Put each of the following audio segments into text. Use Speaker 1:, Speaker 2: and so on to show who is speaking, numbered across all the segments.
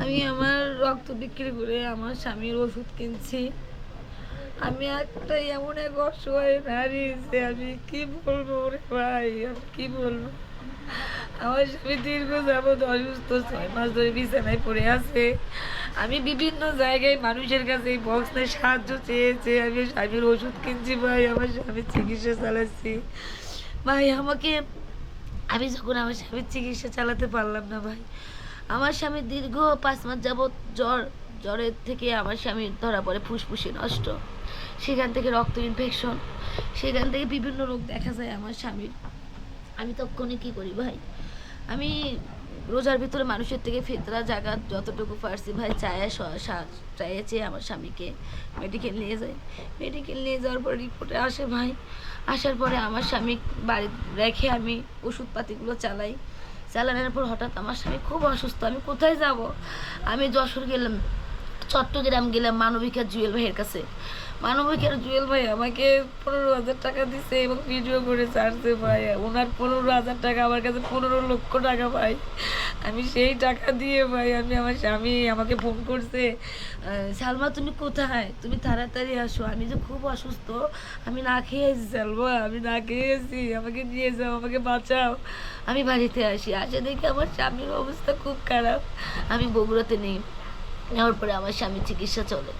Speaker 1: আমি আমার রক্ত বিক্রি করে আমার স্বামীর ওষুধ কিনছি। আমি একটা এমন এক অসহায় নারী যে আমি কি বলব রে ভাই, আমি কি বলব? আমার স্বামী দীর্ঘ যাবৎ অসুস্থ, ছয় মাস ধরে বিছানায় পড়ে আছে। আমি বিভিন্ন জায়গায় মানুষের কাছে এই বক্স নিয়ে সাহায্য চেয়েছে। আমি স্বামীর ওষুধ কিনছি ভাই, আমার স্বামীর চিকিৎসা চালাচ্ছি। ভাই, আমাকে, আমি যখন আমার স্বামীর চিকিৎসা চালাতে পারলাম না ভাই আমার স্বামীর দীর্ঘ পাঁচ মাস যাবৎ জ্বর, জ্বরের থেকে আমার স্বামীর ধরা পড়ে, ফুসফুসে নষ্ট। সেখান থেকে রক্ত ইনফেকশন সেখান থেকে বিভিন্ন রোগ দেখা যায় আমার স্বামীর। আমি তখনই কী করি ভাই? আমি রোজার ভিতরে মানুষের থেকে ফেতরা জায়গা যতটুকু পারছি ভাই, চায়ে চায়ে চেয়ে আমার স্বামীকে মেডিকেল নিয়ে যাই। মেডিকেল নিয়ে যাওয়ার পর রিপোর্টে আসে ভাই। আসার পরে আমার স্বামী বাড়ি রেখে আমি ওষুধপাতিগুলো চালাই। চালানোর পর হঠাৎ আমার স্বামী খুব অসুস্থ, আমি কোথায় যাব? আমি যশোর গেলাম, চট্টগ্রাম গেলাম মানবিকার জুয়েল ভাইয়ের কাছে। মানবিকার জুয়েল ভাই আমাকে পনেরো হাজার টাকা দিছে এবং ভিডিও করে ছাড়ছে ভাই, ওনার পনেরো হাজার টাকা আমার কাছে পনেরো লক্ষ টাকা ভাই। আমি সেই টাকা দিয়ে ভাই, আমি আমার স্বামী আমাকে ফোন করছে সালমা, তুমি কোথায়? তুমি তাড়াতাড়ি আসো, আমি যে খুব অসুস্থ, আমি না খেয়ে আছি সালমা, আমি না খেয়ে আছি, আমাকে নিয়ে যাও, আমাকে বাঁচাও। আমি বাড়িতে আসি, আসে দেখি আমার স্বামীর অবস্থা খুব খারাপ, আমি বগুড়াতে নেই। নেওয়ার পরে আমার স্বামীর চিকিৎসা চলে।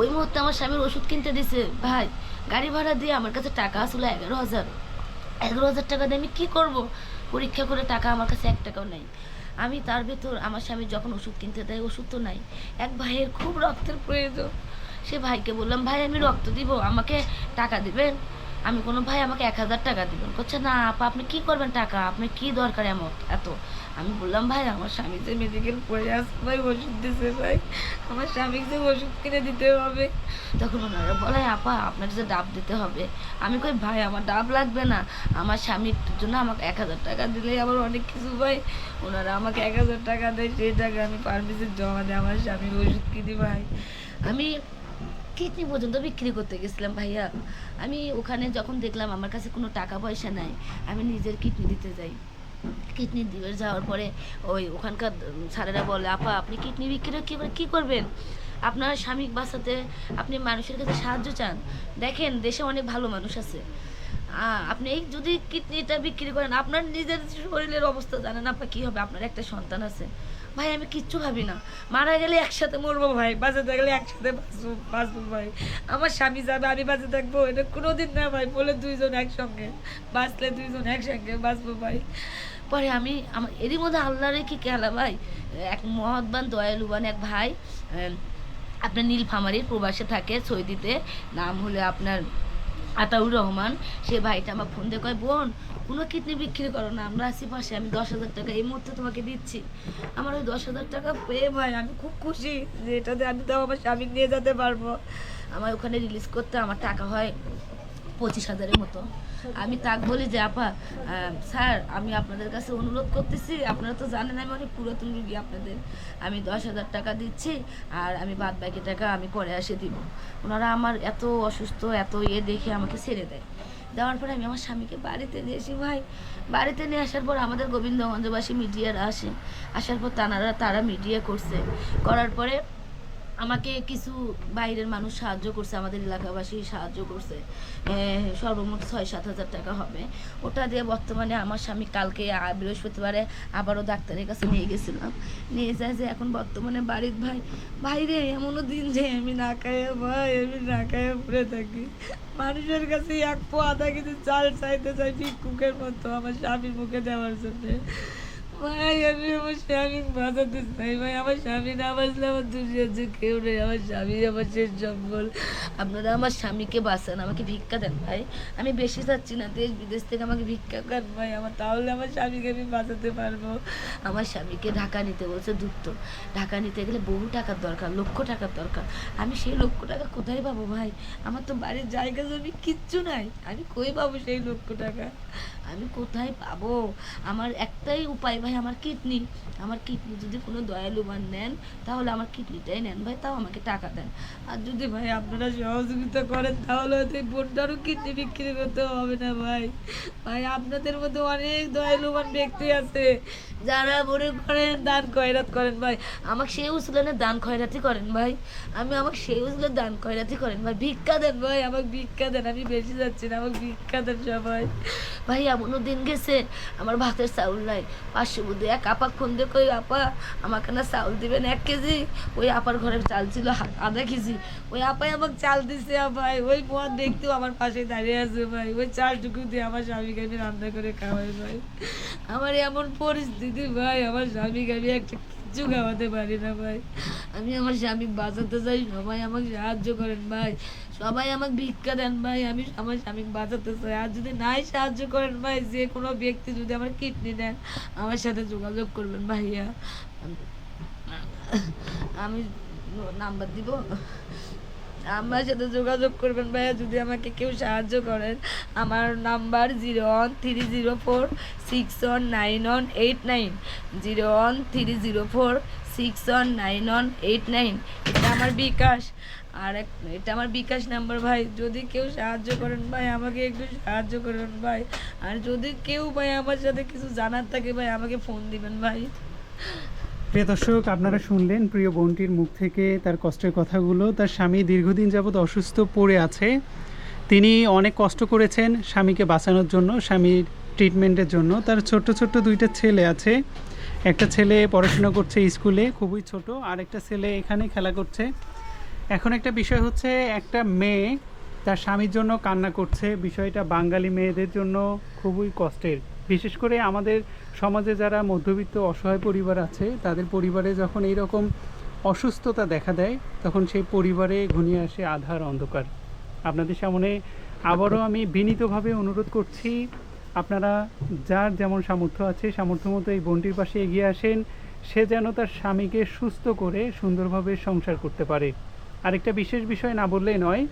Speaker 1: ওই মুহূর্তে আমার স্বামীর ওষুধ কিনতে দিছে, ভাই, গাড়ি ভাড়া দিয়ে আমার কাছে টাকা আসলো এগারো হাজার। এগারো হাজার টাকা দিয়ে আমি কী করব? পরীক্ষা করে টাকা আমার কাছে এক টাকাও নেই। আমি তার ভেতর, আমার স্বামী যখন ওষুধ কিনতে দেয়, ওষুধ তো নাই। এক ভাইয়ের খুব রক্তের প্রয়োজন। সে ভাইকে বললাম, ভাই, আমি রক্ত দিব, আমাকে টাকা দিবেন? আমি কোনো ভাই আমাকে এক হাজার টাকা দিবেন করছে না, আপা, আপনি কি করবেন টাকা? আপনি কি দরকার এমন? এত। আমি বললাম, ভাই, আমার স্বামী যে মেডিকেল পড়ে আসছে ভাই, ওষুধ দিছে, ভাই। আমার স্বামীকে যে ওষুধ কিনে দিতে হবে। তখন ওনারা বলে, আপা, আপনার যে ডাব দিতে হবে। আমি কই, ভাই, আমার ডাব লাগবে না। আমার স্বামীর জন্য আমাকে এক হাজার টাকা দিলে আবার অনেক কিছু, ভাই। ওনারা আমাকে এক হাজার টাকা দেয়, সেই টাকা আমি পারমিশন জমা দিই আমার স্বামীর ওষুধ কিনি ভাই? আমি কিডনি পর্যন্ত বিক্রি করতে গেছিলাম ভাইয়া। আমি ওখানে যখন দেখলাম আমার কাছে কোনো টাকা পয়সা নাই, আমি নিজের কিডনি দিতে যাই। কিডনি দিয়ে যাওয়ার পরে ওই ওখানকার স্যারেরা বলে, আপা, আপনি কিডনি বিক্রি কী করে কী করবেন? আপনার স্বামীক বাঁচাতে আপনি মানুষের কাছে সাহায্য চান। দেখেন, দেশে অনেক ভালো মানুষ আছে। আপনি যদি কিডনিটা বিক্রি করেন, আপনার নিজের শরীরের অবস্থা জানেন আপনার কী হবে? আপনার একটা সন্তান আছে। ভাই, আমি কিচ্ছু ভাবি না। মারা গেলে একসাথে মরবো ভাই, বাঁচাতে গেলে একসাথে বাঁচবো বাঁচবো ভাই। আমার স্বামী যাবে, আমি বাজে থাকব, এটা কোনোদিন না ভাই, বলে দুইজন একসঙ্গে, বাঁচলে দুইজন একসঙ্গে বাঁচবো ভাই। পরে আমি আমার এরই মধ্যে আল্লাহরে কি খেলা ভাই? এক মহৎবান দয়ালুবান এক ভাই আপনার নীলফামারীর প্রবাসে থাকে সৌদিতে। নাম হলে আপনার আতাউর রহমান। সে ভাইটা আমার ফোন দিয়ে কয়, বোন কোনো কিডনি বিক্রি করো না, আমরা আছি পাশে, আমি দশ হাজার টাকা এই মুহূর্তে তোমাকে দিচ্ছি। আমার ওই দশ হাজার টাকা পেয়ে ভাই, আমি খুব খুশি যে এটাতে আমি তো আমার স্বামী নিয়ে যেতে পারব। আমার ওখানে রিলিজ করতে আমার টাকা হয় পঁচিশ হাজারের মতো। আমি তাক বলি যে, আপা স্যার, আমি আপনাদের কাছে অনুরোধ করতেছি, আপনারা তো জানেন আমি অনেক পুরাতন রুগী আপনাদের। আমি দশ হাজার টাকা দিচ্ছি আর আমি বাদ বাকি টাকা আমি পরে এসে দিব। ওনারা আমার এত অসুস্থ, এত ইয়ে দেখে আমাকে ছেড়ে দেয়। দেওয়ার পরে আমি আমার স্বামীকে বাড়িতে নিয়ে ভাই। বাড়িতে নিয়ে আসার পর আমাদের গোবিন্দগঞ্জবাসী মিডিয়ারা আসে। আসার পর তানারা, তারা মিডিয়া করছে। করার পরে আমাকে কিছু বাইরের মানুষ সাহায্য করছে, আমাদের এলাকাবাসী সাহায্য করছে। সর্বমোট ছয় সাত হাজার টাকা হবে। ওটা দিয়ে বর্তমানে আমার স্বামী কালকে বৃহস্পতিবারে আবারও ডাক্তারের কাছে নিয়ে গেছিলাম। নিয়ে যায় যে এখন বর্তমানে বাড়ির ভাই বাইরে এমনও দিন যে আমি না খাইয়া ভাই, আমি না খাইয়া পড়ে থাকি। মানুষের কাছে এক পো আধা কিছু চাল চাইতে চাই ভিক্ষুকের মতো আমার স্বামীর মুখে দেওয়ার জন্য। ভাই, আমি আমার স্বামী বাঁচাতে চাই ভাই। আমার স্বামী না বাঁচলে আমার দুনিয়ার যে কেউ নেই। আমার স্বামী আমার শেষ জঙ্গল। আপনারা আমার স্বামীকে বাঁচান, আমাকে ভিক্ষা দেন ভাই। আমি বেশি চাচ্ছি না, দেশ বিদেশ থেকে আমাকে ভিক্ষা দেন ভাই। আমার তাহলে আমার স্বামীকে আমি বাঁচাতে পারব। আমার স্বামীকে ঢাকা নিতে বলছে দ্রুত ঢাকা নিতে গেলে বহু টাকার দরকার, লক্ষ টাকার দরকার। আমি সেই লক্ষ টাকা কোথায় পাবো ভাই? আমার তো বাড়ির জায়গা জমি কিচ্ছু নাই। আমি কই পাবো সেই লক্ষ টাকা? আমি কোথায় পাবো? আমার একটাই উপায় ভাই, আমার কিডনি আমার কিডনি যদি কোনো দয়ালু মান নেন, তাহলে আমার কিডনিটাই নেন ভাই, তাও আমাকে টাকা দেন। আর যদি ভাই আপনারা সহযোগিতা করেন, তাহলে হয়তো এই বোনটারও কিডনি বিক্রি করতে হবে না ভাই। ভাই, আপনাদের মধ্যে অনেক দয়ালুমান ব্যক্তি আছে, যারা মনে করেন দান খয়রাত করেন ভাই। আমাকে সেই উসলানে দান খয়রাতি করেন ভাই। আমি আমাকে সেই উসলে দান খয়রাতি করেন ভাই। ভিক্ষা দেন ভাই, আমাকে ভিক্ষা দেন, আমি বেশি যাচ্ছি না, আমাকে ভিক্ষা দেন সবাই। ভাই, এমনও দিন গেছে, আমার ভাতের চাউল নাই, পাঁচশো বুদ্ধি এক আপা খুন দেখ ওই আপা, আমাকে না চাউল দিবেন এক কেজি? ওই আপার ঘরের চাল ছিল আধা কেজি। ওই আপাই আমাকে চাল দিছে ভাই ওই পথ দেখতেও আমার পাশে দাঁড়িয়ে আছে, ভাই। ওই চালটুকু দিয়ে আমার স্বামীকে আমি রান্না করে খাওয়াই, ভাই। আমার এমন পরিস্থিতি, ভাই। আমার স্বামীকে আমি একটা কিচ্ছু খাওয়াতে পারি না, ভাই। আমি আমার স্বামী বাঁচাতে চাই, সবাই আমাকে সাহায্য করেন, ভাই। সবাই আমাকে ভিক্ষা দেন, ভাই। আমি আমার স্বামী বাঁচাতে চাই। আর যদি নাই সাহায্য করেন, ভাই, যে কোনো ব্যক্তি যদি আমার কিডনি দেন, আমার সাথে যোগাযোগ করবেন, ভাইয়া। আমি নাম্বার দিব? আমার সাথে যোগাযোগ করবেন ভাইয়া, যদি আমাকে কেউ সাহায্য করেন, আমার number zero one three zero four six one nine one eight nine zero one three zero four six one nine one eight nine এটা আমার বিকাশ। আর এক এটা আমার বিকাশ নাম্বার ভাই। যদি কেউ সাহায্য করেন ভাই, আমাকে একটু সাহায্য করবেন ভাই। আর যদি কেউ ভাই আমার সাথে কিছু জানার থাকে ভাই, আমাকে ফোন দিবেন ভাই।
Speaker 2: প্রিয় দর্শক, আপনারা শুনলেন প্রিয় বোনটির মুখ থেকে তার কষ্টের কথাগুলো। তার স্বামী দীর্ঘদিন যাবৎ অসুস্থ পড়ে আছে। তিনি অনেক কষ্ট করেছেন স্বামীকে বাঁচানোর জন্য, স্বামীর ট্রিটমেন্টের জন্য। তার ছোট্ট ছোট্ট দুইটা ছেলে আছে। একটা ছেলে পড়াশোনা করছে স্কুলে, খুবই ছোট। আর একটা ছেলে এখানে খেলা করছে। এখন একটা বিষয় হচ্ছে, একটা মেয়ে তার স্বামীর জন্য কান্না করছে। বিষয়টা বাঙালি মেয়েদের জন্য খুবই কষ্টের। বিশেষ করে আমাদের সমাজে যারা মধ্যবিত্ত অসহায় পরিবার আছে তাদের পরিবারে যখন এই রকম অসুস্থতা দেখা দেয় তখন সেই পরিবারে ঘনিয়ে আসে আধার অন্ধকার। আপনাদের সামনে আবারও আমি বিনীতভাবে অনুরোধ করছি আপনারা যার যেমন সামর্থ্য আছে সামর্থ্য মতো এই বোনটির পাশে এগিয়ে আসেন। সে যেন তার স্বামীকে সুস্থ করে সুন্দরভাবে সংসার করতে পারে। আরেকটা বিশেষ বিষয় না বললেই নয়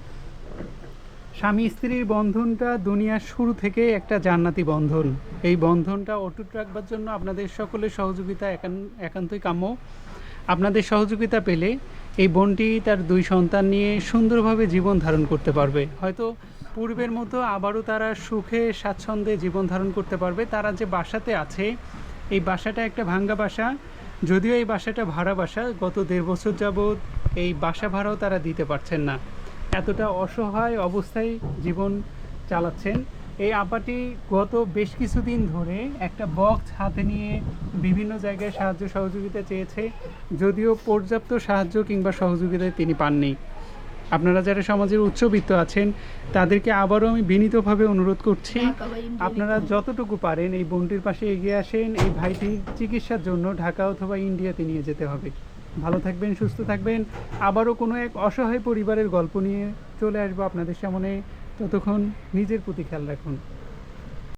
Speaker 2: স্বামী স্ত্রীর বন্ধনটা দুনিয়ার শুরু থেকে একটা জান্নাতি বন্ধন। এই বন্ধনটা অটুট রাখবার জন্য আপনাদের সকলের সহযোগিতা একান- একান্তই কাম্য। আপনাদের সহযোগিতা পেলে এই বোনটি তার দুই সন্তান নিয়ে সুন্দরভাবে জীবন ধারণ করতে পারবে। হয়তো পূর্বের মতো আবারও তারা সুখে, স্বাচ্ছন্দ্যে জীবন ধারণ করতে পারবে। তারা যে বাসাতে আছে, এই বাসাটা একটা ভাঙ্গা বাসা। যদিও এই বাসাটা ভাড়া বাসা, গত দেড় বছর যাবৎ এই বাসা ভাড়াও তারা দিতে পারছেন না। এতটা অসহায় অবস্থায় জীবন চালাচ্ছেন। এই আপাটি গত বেশ কিছুদিন ধরে একটা বক্স হাতে নিয়ে বিভিন্ন জায়গায় সাহায্য সহযোগিতা চেয়েছে, যদিও পর্যাপ্ত সাহায্য কিংবা সহযোগিতা তিনি পাননি। আপনারা যারা সমাজের উচ্চবিত্ত আছেন, তাদেরকে আবারও আমি বিনীতভাবে অনুরোধ করছি, আপনারা যতটুকু পারেন এই বোনটির পাশে এগিয়ে আসেন, এই ভাইটির চিকিৎসার জন্য ঢাকা অথবা ইন্ডিয়াতে নিয়ে যেতে হবে। ভালো থাকবেন, সুস্থ থাকবেন। আবারও কোনো এক অসহায় পরিবারের গল্প নিয়ে চলে আসব আপনাদের সামনে। ততক্ষণ নিজের প্রতি খেয়াল রাখুন।